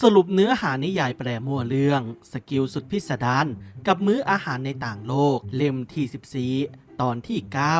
สรุปเนื้อหานิยายแปลมั่วเรื่อง สกิลสุดพิสดารกับมื้ออาหารในต่างโลก เล่มที่ 14 ตอนที่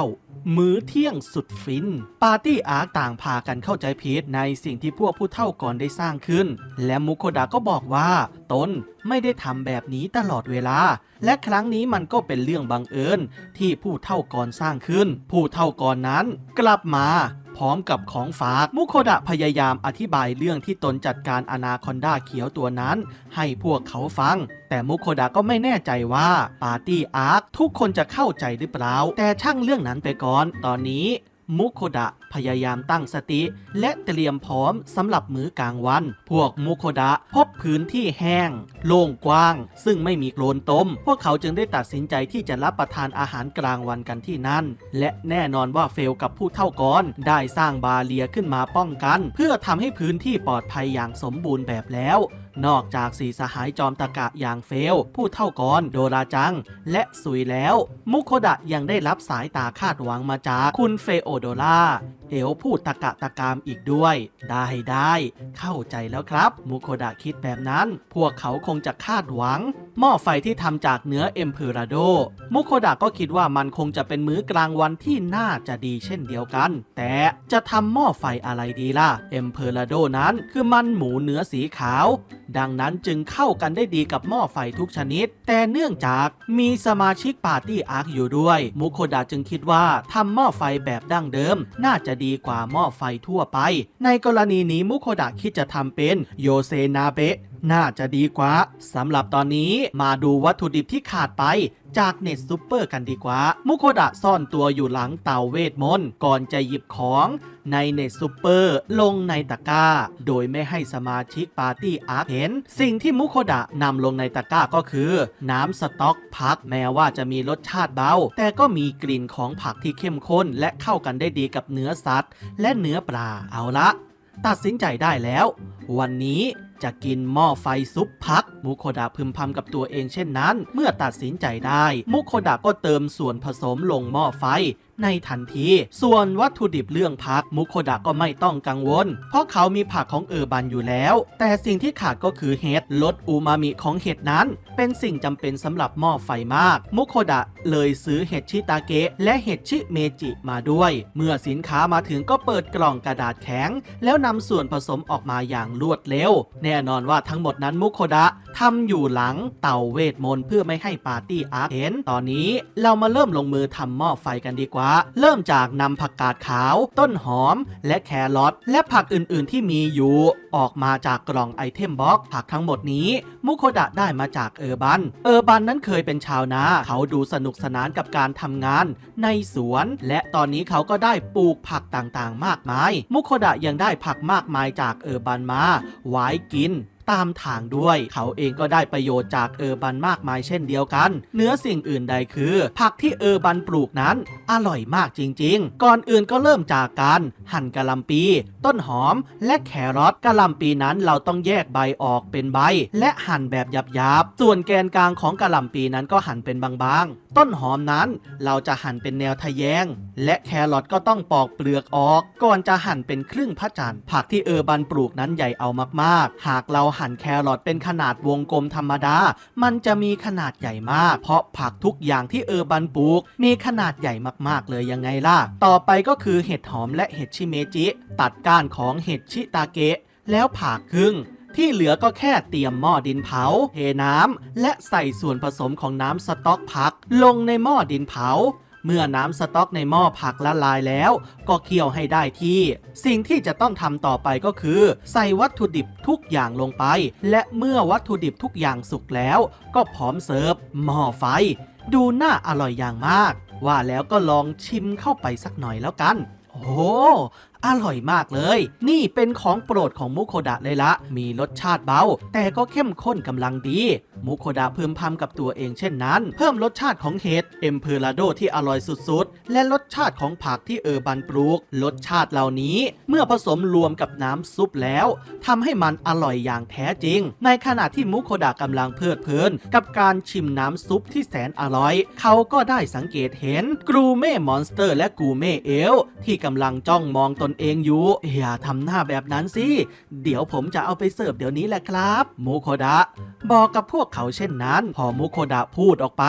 9 มื้อเที่ยงสุดฟิน ปาร์ตี้อาร์ต่างพากันเข้าใจผิดในสิ่งที่พวกผู้เท่าก่อนได้สร้างขึ้น และมุโคดะก็บอกว่าตนไม่ได้ทำแบบนี้ตลอดเวลา และครั้งนี้มันก็เป็นเรื่องบังเอิญที่ผู้เท่าก่อนสร้างขึ้น ผู้เท่าก่อนนั้น กลับมา พร้อมกับของฝาก มุโคดะพยายามอธิบายเรื่องที่ตนจัดการอนาคอนดาเขียวตัวนั้น ให้พวกเขาฟัง แต่มุโคดะก็ไม่แน่ใจว่าปาร์ตี้อาร์คทุกคนจะเข้าใจหรือเปล่า แต่ช่างเรื่องนั้นไปก่อน ตอนนี้ มุโคดะพยายามตั้งสติ และเตรียมพร้อมสำหรับมื้อกลางวัน พวกมุโคดะพบพื้นที่แห้ง โล่งกว้าง ซึ่งไม่มีโคลนต้ม พวกเขาจึงได้ตัดสินใจที่จะรับประทานอาหารกลางวันกันที่นั่น และแน่นอนว่าเฟลกับผู้เท่าก่อนได้สร้างบาเรียขึ้นมาป้องกัน เพื่อทำให้พื้นที่ปลอดภัยอย่างสมบูรณ์แบบแล้ว นอกจากสีสหายจอมตะกะอย่างเฟล ผู้เท่ากรโดราจัง และสุยแล้ว มุโคดะยังได้รับสายตาคาดหวังมาจากคุณเฟโอโดราเอลพูดตะกะตะกามอีกด้วย ได้ได้เข้าใจแล้วครับ มุโคดะคิดแบบนั้น พวกเขาคงจะคาดหวัง หม้อไฟที่ทำจากเนื้อเอ็มเพอราโด มุโคดะก็คิดว่ามันคงจะเป็นมื้อกลางวันที่น่าจะดีเช่นเดียวกัน แต่จะทำหม้อไฟอะไรดีล่ะ เอ็มเพอราโดนั้นคือมันหมูเนื้อสีขาว ดังนั้นจึงเข้ากันได้ดีกับหม้อไฟทุกชนิด แต่เนื่องจากมีสมาชิกปาร์ตี้อาร์คอยู่ด้วย มุโคดะจึงคิดว่าทำหม้อไฟแบบดั้งเดิม น่าจะดีกว่าหม้อไฟทั่วไป ในกรณีนี้มุโคดะคิดจะทำเป็นโยเซนาเบะ น่าจะดีกว่าสำหรับตอนนี้มาดูวัตถุดิบที่ขาดไปจากเน็ตซูเปอร์กันดีกว่า มุโคดะซ่อนตัวอยู่หลังเตาเวทมนต์ก่อนจะหยิบของในเน็ตซูเปอร์ลงในตะกร้า โดยไม่ให้สมาชิกปาร์ตี้อาร์คเห็น สิ่งที่มุโคดะนำลงในตะกร้าก็คือ น้ำสต๊อกพักแม้ว่าจะมีรสชาติเบา แต่ก็มีกลิ่นของผักที่เข้มข้น และเข้ากันได้ดีกับเนื้อสัตว์ และเนื้อปลาเอาละ ตัดสินใจได้แล้ว วันนี้จะกินหม้อไฟซุปพัก มุโคดะพึมพำกับตัวเองเช่นนั้น เมื่อตัดสินใจได้ มุโคดะก็เติมส่วนผสมลงหม้อไฟในทันที ส่วนวัตถุดิบเรื่องพักมุโคดะก็ไม่ต้องกังวล เพราะเขามีผักของเออร์บันอยู่แล้ว แต่สิ่งที่ขาดก็คือเห็ดลดอูมามิของเห็ดนั้น เป็นสิ่งจำเป็นสำหรับหม้อไฟมาก มุโคดะเลยซื้อเห็ดชิตาเกะและเห็ดชิเมจิมาด้วย เมื่อสินค้ามาถึงก็เปิดกล่องกระดาษแข็ง แล้วนำส่วนผสมออกมาอย่างรวดเร็วแน่นอนว่าทั้งหมดนั้นมุโคดะทำอยู่หลังเตาเวทมนต์เพื่อไม่ให้ปาร์ตี้อาร์เห็น ตอนนี้เรามาเริ่มลงมือทำหม้อไฟกันดีกว่า เริ่มจากนำผักกาดขาว ต้นหอม และแครอทและผักอื่นๆที่มีอยู่ ออกมาจากกล่องไอเทมบ็อกผักทั้งหมดนี้มุโคดะได้มาจากเออร์บัน เออร์บันนั้นเคยเป็นชาวนาเขาดูสนุกสนานกับการทำงาน ในสวน และตอนนี้เขาก็ได้ปลูกผักต่างๆ มากมาย มุโคดะยังได้ผักมากมายจากเออร์บันมาไว้กินกิน ตามทางด้วย เขาเองก็ได้ประโยชน์จากเออร์บันมากมายเช่นเดียวกัน เนื้อสิ่งอื่นใดคือ ผักที่เออร์บันปลูกนั้น อร่อยมากจริง ๆ ก่อนอื่นก็เริ่มจากการหั่นกะหล่ำปี ต้นหอม และแครอทกะหล่ำปีนั้นเราต้องแยกใบออกเป็นใบ และหั่นแบบหยาบๆส่วนแกนกลางของกะหล่ำปีนั้นก็หั่นเป็นบางๆ ต้นหอมนั้นเราจะหั่นเป็นแนวทะแยง และแครอทก็ต้องปอกเปลือกออก ก่อนจะหั่นเป็นครึ่งพระจันทร์ผักที่เออร์บันปลูกนั้นใหญ่เอามากๆ หากเราหั่นแครอทเป็นขนาดวงกลมธรรมดา มันจะมีขนาดใหญ่มาก เพราะผักทุกอย่างที่เออร์บันปลูก มีขนาดใหญ่มากๆเลยยังไงล่ะ ต่อไปก็คือเห็ดหอมและเห็ดชิเมจิ ตัดก้านของเห็ดชิตาเกะ แล้วผ่าครึ่งที่เหลือก็แค่เตรียมหม้อดินเผา เทน้ำ และใส่ส่วนผสมของน้ำสต๊อกผัก ลงในหม้อดินเผา เมื่อน้ำสต๊อกในหม้อผักละลายแล้ว ก็เคี่ยวให้ได้ที่ สิ่งที่จะต้องทำต่อไปก็คือ ใส่วัตถุดิบทุกอย่างลงไป และเมื่อวัตถุดิบทุกอย่างสุกแล้ว ก็พร้อมเสิร์ฟหม้อไฟ ดูน่าอร่อยอย่างมาก ว่าแล้วก็ลองชิมเข้าไปสักหน่อยแล้วกัน โอ้หอร่อยมากเลย นี่เป็นของโปรดของมุโคดะเลยละ มีรสชาติเบา แต่ก็เข้มข้นกำลังดี มุโคดะพึมพำกับตัวเองเช่นนั้น เพิ่มรสชาติของเห็ดเอ็มเพลาโดที่อร่อยสุด และรสชาติของผักที่เออบันปลูก รสชาติเหล่านี้ เมื่อผสมรวมกับน้ำซุปแล้วทำให้มันอร่อยอย่างแท้จริง ในขณะที่มุโคดะกำลังเพลิดเพลิน กับการชิมน้ำซุปที่แสนอร่อย เขาก็ได้สังเกตเห็นกรูเม่มอนสเตอร์และกูเม่เอลที่กำลังจ้องมองตนเองอยู่อย่าทำหน้าแบบนั้นสิเดี๋ยวผมจะเอาไปเสิร์ฟเดี๋ยวนี้แหละครับมุโคดะบอกกับพวกเขาเช่นนั้น พอมุโคดะพูดออกไป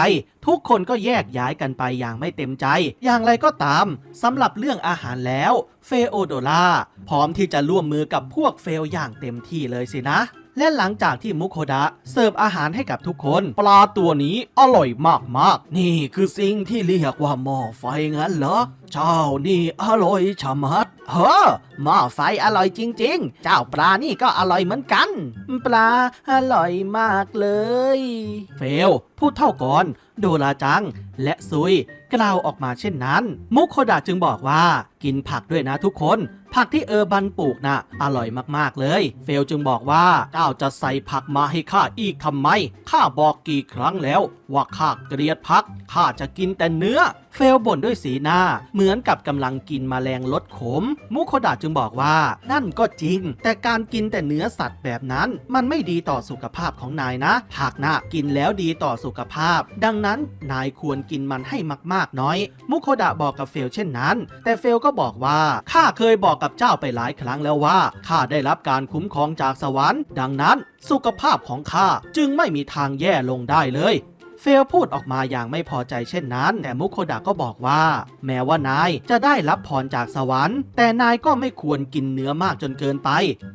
ทุกคนก็แยกย้ายกันไปอย่างไม่เต็มใจ อย่างไรก็ตามสำหรับเรื่องอาหารแล้วเฟโอโดล่าพร้อมที่จะร่วมมือกับพวกเฟลอย่างเต็มที่เลยสินะและหลังจากที่มุโคดะเสิร์ฟอาหารให้กับทุกคน ปลาตัวนี้อร่อยมากๆ นี่คือสิ่งที่เรียกว่าหม้อไฟงั้นเหรอ เจ้านี่อร่อยชะมัด เฮ้อหม้อไฟอร่อยจริง ๆ เจ้าปลานี่ก็อร่อยเหมือนกัน ปลาอร่อยมากเลย เฟลพูดเท่าก่อน โดราจัง และซุย กล่าวออกมาเช่นนั้น มุโคดะจึงบอกว่า กินผักด้วยนะทุกคน ผักที่เออบันปลูกนะ่ะอร่อยมากๆเลย เฟลจึงบอกว่าเจ้าจะใส่ผักมาให้ข้าอีกทำไมข้าบอกกี่ครั้งแล้ว ว่าข้าเกลียดผักข้าจะกินแต่เนื้อ เฟลบ่นด้วยสีหน้า เหมือนกับกำลังกินมแมลงลดขม มุโคดะจึงบอกว่า นั่นก็จริง แต่การกินแต่เนื้อสัตว์แบบนั้น มันไม่ดีต่อสุขภาพของนายนะผักนะกินแล้วดีต่อสุขภาพ ดังนั้นนั้นนายควรกินมันให้มากๆน้อย มุโคดะบอกกับเฟลเช่นนั้น แต่เฟลก็บอกว่าข้าเคยบอกกับเจ้าไปหลายครั้งแล้วว่าข้าได้รับการคุ้มครองจากสวรรค์ ดังนั้น สุขภาพของข้าจึงไม่มีทางแย่ลงได้เลย เฟลพูดออกมาอย่างไม่พอใจเช่นนั้น แต่มุโคดะก็บอกว่า แม้ว่านายจะได้รับพรจากสวรรค์ แต่นายก็ไม่ควรกินเนื้อมากจนเกินไป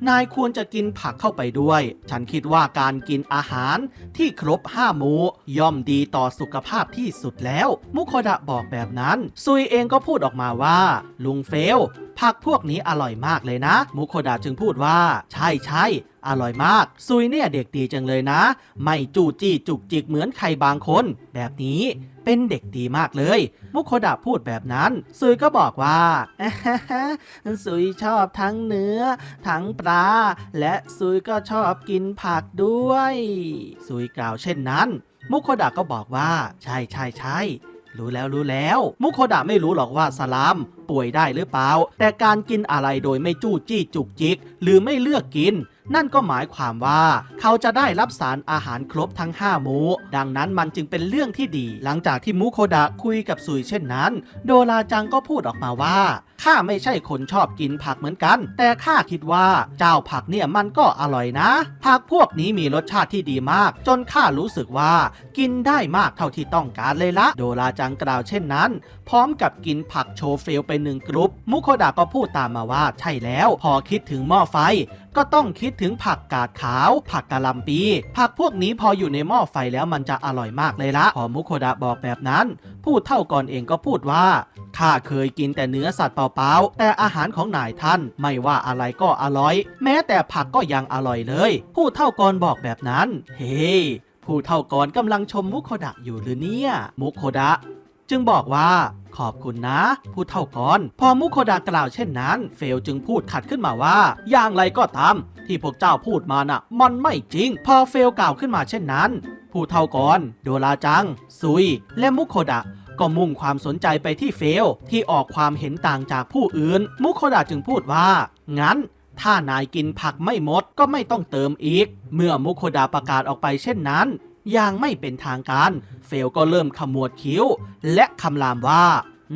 นายควรจะกินผักเข้าไปด้วย ฉันคิดว่าการกินอาหารที่ครบห้ามูย่อมดีต่อสุขภาพที่สุดแล้ว มุโคดะบอกแบบนั้น ซุยเองก็พูดออกมาว่า ลุงเฟลผักพวกนี้อร่อยมากเลยนะ มุโคดะจึงพูดว่า ใช่ใช่อร่อยมาก ซุยเนี่ยเด็กดีจังเลยนะ ไม่จู้จี้จุกจิกเหมือนใครบางคน แบบนี้เป็นเด็กดีมากเลย มุโคดะพูดแบบนั้น ซุยก็บอกว่าซุยชอบทั้งเนื้อ ทั้งปลา และซุยก็ชอบกินผักด้วย ซุยกล่าวเช่นนั้น มุโคดะก็บอกว่า ใช่ใช่ใช่ รู้แล้วรู้แล้ว มุโคดะไม่รู้หรอกว่าสลาม ป่วยได้หรือเปล่า แต่การกินอะไรโดยไม่จู้จี้จุกจิก หรือไม่เลือกกิน นั่นก็หมายความว่าเขาจะได้รับสารอาหารครบทั้ง 5 มูดังนั้นมันจึงเป็นเรื่องที่ดี หลังจากที่มุโคดะคุยกับซุยเช่นนั้น โดราจังก็พูดออกมาว่าข้าไม่ใช่คนชอบกินผักเหมือนกัน แต่ข้าคิดว่าเจ้าผักเนี่ยมันก็อร่อยนะ ผักพวกนี้มีรสชาติที่ดีมาก จนข้ารู้สึกว่า กินได้มากเท่าที่ต้องการเลยละโดราจังกล่าวเช่นนั้น พร้อมกับกินผักโชเฟลไปหนึ่งกรุ๊ปมุโคดะก็พูดตามมาว่าใช่แล้ว พอคิดถึงหม้อไฟ ก็ต้องคิดถึงผักกาดขาว ผักกะหล่ำปี ผักพวกนี้พออยู่ในหม้อไฟแล้วมันจะอร่อยมากเลยละพอมุโคดะบอกแบบนั้นพูดเท่าก่อนเองก็พูดว่าข้าเคยกินแต่เนื้อสัตว์เปล่าๆ แต่อาหารของนายท่านไม่ว่าอะไรก็อร่อย แม้แต่ผักก็ยังอร่อยเลย ผู้เท่ากรบอกแบบนั้น เฮ้ผู้เท่ากรกำลังชมมุโคดะอยู่หรือเนี่ย มุโคดะ จึงบอกว่าขอบคุณนะ ผู้เท่ากรพอมุโคดะกล่าวเช่นนั้น เฟลจึงพูดขัดขึ้นมาว่า อย่างไรก็ตาม ที่พวกเจ้าพูดมาน่ะ มันไม่จริง พอเฟลกล่าวขึ้นมาเช่นนั้น ผู้เท่ากรโดราจัง ซุย และมุโคดะก็มุ่งความสนใจไปที่เฟล ที่ออกความเห็นต่างจากผู้อื่น มุโคดะจึงพูดว่า งั้น ถ้านายกินผักไม่หมดก็ไม่ต้องเติมอีก เมื่อมุโคดะประกาศออกไปเช่นนั้น อย่างไม่เป็นทางการ เฟลก็เริ่มขมวดคิ้ว และคำรามว่า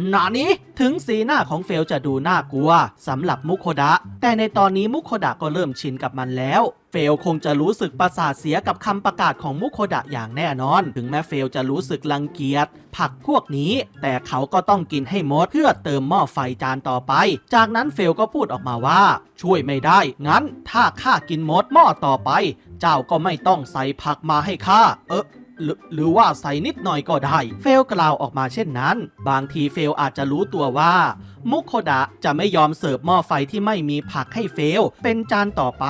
หนานี้ ถึงสีหน้าของเฟลจะดูน่ากลัวสำหรับมุโคดะ แต่ในตอนนี้มุโคดะก็เริ่มชินกับมันแล้วเฟลคงจะรู้สึกประสาทเสียกับคำประกาศของมุโคดะอย่างแน่นอน ถึงแม้เฟลจะรู้สึกรังเกียจผักพวกนี้ แต่เขาก็ต้องกินให้หมดเพื่อเติมหม้อไฟจานต่อไป จากนั้นเฟลก็พูดออกมาว่า ช่วยไม่ได้ งั้นถ้าข้ากินหมดหม้อต่อไป เจ้าก็ไม่ต้องใส่ผักมาให้ข้าเออ หรือหรือว่าใส่นิดหน่อยก็ได้ เฟลกล่าวออกมาเช่นนั้น บางทีเฟลอาจจะรู้ตัวว่า มุโคดะจะไม่ยอมเสิร์ฟหม้อไฟที่ไม่มีผักให้เฟล เป็นจานต่อไป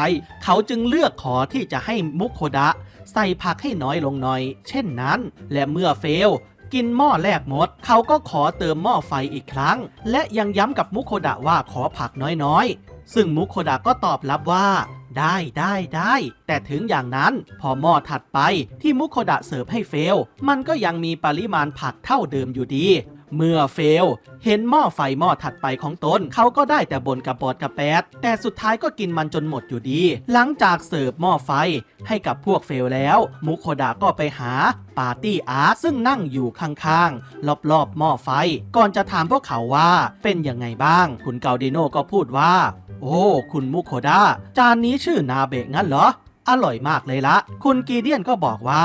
เขาจึงเลือกขอที่จะให้มุโคดะ ใส่ผักให้น้อยลงหน่อย เช่นนั้น และเมื่อเฟลกินหม้อแรกหมด เขาก็ขอเติมหม้อไฟอีกครั้ง และยังย้ำกับมุโคดะว่าขอผักน้อยๆ ซึ่งมุโคดะก็ตอบรับว่า ได้ได้ได้ แต่ถึงอย่างนั้นพอหม้อถัดไปที่มุโคดะเสิร์ฟให้เฟล มันก็ยังมีปริมาณผักเท่าเดิมอยู่ดี เมื่อเฟล เห็นหม้อไฟหม้อถัดไปของตนเขาก็ได้แต่บนกระปอดกระแปด แต่สุดท้ายก็กินมันจนหมดอยู่ดี หลังจากเสิร์ฟหม้อไฟให้กับพวกเฟลแล้ว มุโคดะก็ไปหาปาร์ตี้อาร์ตซึ่งนั่งอยู่ข้างๆ รอบๆหม้อไฟ ก่อนจะถามพวกเขาว่าเป็นยังไงบ้าง คุณเกาดิโนก็พูดว่า โอ้ คุณมุโคดะจานนี้ชื่อนาเบะงั้นเหรอ อร่อยมากเลยละ คุณกีเดียนก็บอกว่า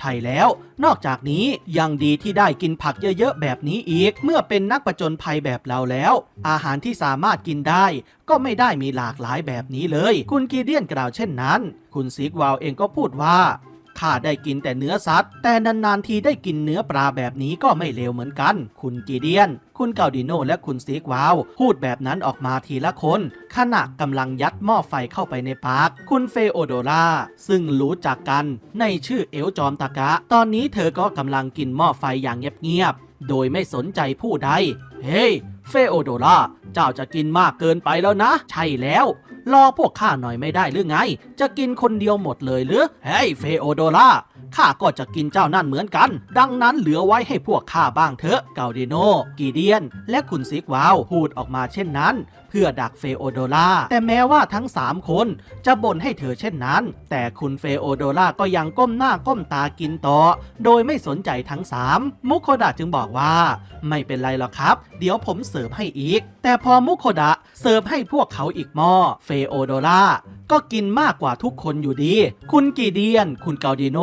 ใช่แล้ว นอกจากนี้ยังดีที่ได้กินผักเยอะๆแบบนี้อีก เมื่อเป็นนักประจนภัยแบบเราแล้ว อาหารที่สามารถกินได้ ก็ไม่ได้มีหลากหลายแบบนี้เลย คุณกีเดียนกล่าวเช่นนั้น คุณซิกวาวเองก็พูดว่า ข้าได้กินแต่เนื้อสัตว์ แต่นานๆทีได้กินเนื้อปลาแบบนี้ก็ไม่เลวเหมือนกัน คุณกีเดียน คุณเกาดิโนและคุณซีกวาว พูดแบบนั้นออกมาทีละคน ขณะกำลังยัดหม้อไฟเข้าไปในปาก คุณเฟโอโดราซึ่งรู้จักกันในชื่อเอลจอมตะกะ ตอนนี้เธอก็กำลังกินหม้อไฟอย่างเงียบๆโดยไม่สนใจผู้ใด เฮ้เฟโอโดราเจ้าจะกินมากเกินไปแล้วนะ ใช่แล้ว รอพวกข้าหน่อยไม่ได้หรือไง จะกินคนเดียวหมดเลยหรือ เฮ้ยเฟโอโดรา ข้าก็จะกินเจ้านั่นเหมือนกัน ดังนั้นเหลือไว้ให้พวกข้าบ้างเถอะเกาดิโน กีเดียน และคุณซิกวาวพูดออกมาเช่นนั้น เพื่อดักเฟโอโดราแต่แม้ว่าทั้ง 3 คน จะบ่นให้เธอเช่นนั้น แต่คุณเฟโอโดราก็ยังก้มหน้าก้มตากินต่อ โดยไม่สนใจทั้ง 3 มุโคดะจึงบอกว่า ไม่เป็นไรหรอกครับ เดี๋ยวผมเสิร์ฟให้อีก แต่พอมุโคดะเสิร์ฟให้พวกเขาอีกหม้อเฟโอโดรา ก็กินมากกว่าทุกคนอยู่ดี คุณกีเดียน คุณเกาดิโน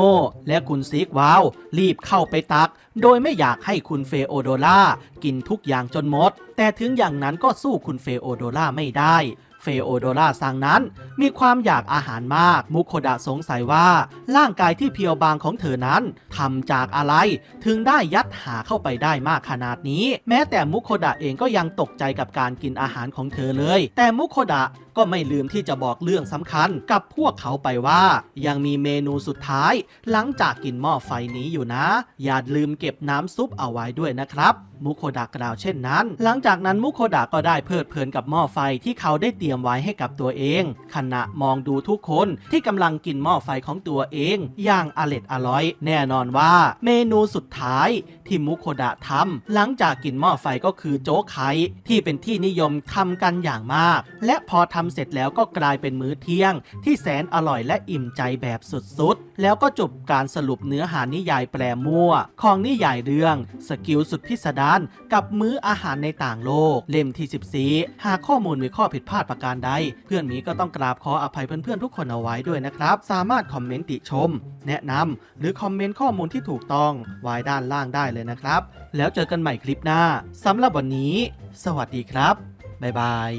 และคุณซิกวาว รีบเข้าไปตัก โดยไม่อยากให้คุณเฟโอโดรากินทุกอย่างจนหมด แต่ถึงอย่างนั้นก็สู้คุณเฟโอโดราไม่ได้เฟโอโดราสั่งนั้น มีความอยากอาหารมาก มุโคดะสงสัยว่าร่างกายที่เพียวบางของเธอนั้นทำจากอะไร ถึงได้ยัดหาเข้าไปได้มากขนาดนี้ แม้แต่มุโคดะเองก็ยังตกใจกับการกินอาหารของเธอเลย แต่มุโคดะ ก็ไม่ลืมที่จะบอกเรื่องสำคัญกับพวกเขาไปว่า ยังมีเมนูสุดท้าย หลังจากกินหม้อไฟนี้อยู่นะ อย่าลืมเก็บน้ำซุปเอาไว้ด้วยนะครับมุโคดะกล่าวเช่นนั้น หลังจากนั้นมุโคดะก็ได้เพลิดเพลินกับหม้อไฟที่เขาได้เตรียมไว้ให้กับตัวเอง ขณะมองดูทุกคนที่กำลังกินหม้อไฟของตัวเอง อย่างอร็ดอร่อย แน่นอนว่า เมนูสุดท้ายที่มุโคดะทำหลังจากกินหม้อไฟก็คือโจ๊กไข่ที่เป็นที่นิยมทำกันอย่างมาก และพอทำเสร็จแล้วก็กลายเป็นมื้อเที่ยง ที่แสนอร่อยและอิ่มใจแบบสุดๆ แล้วก็จบการสรุปเนื้อหานิยายแปลมั่ว ของนิยายเรื่อง สกิลสุดพิสดารกับมื้ออาหารในต่างโลก เล่มที่ 14 หากข้อมูลมีข้อผิดพลาดประการใด เพื่อนมีก็ต้องกราบขออภัยเพื่อนๆทุกคนเอาไว้ด้วยนะครับ สามารถคอมเมนต์ติชม แนะนำหรือคอมเมนต์ข้อมูลที่ถูกต้องไว้ด้านล่างได้เลยนะครับ แล้วเจอกันใหม่คลิปหน้าสำหรับวันนี้ สวัสดีครับบ๊ายบาย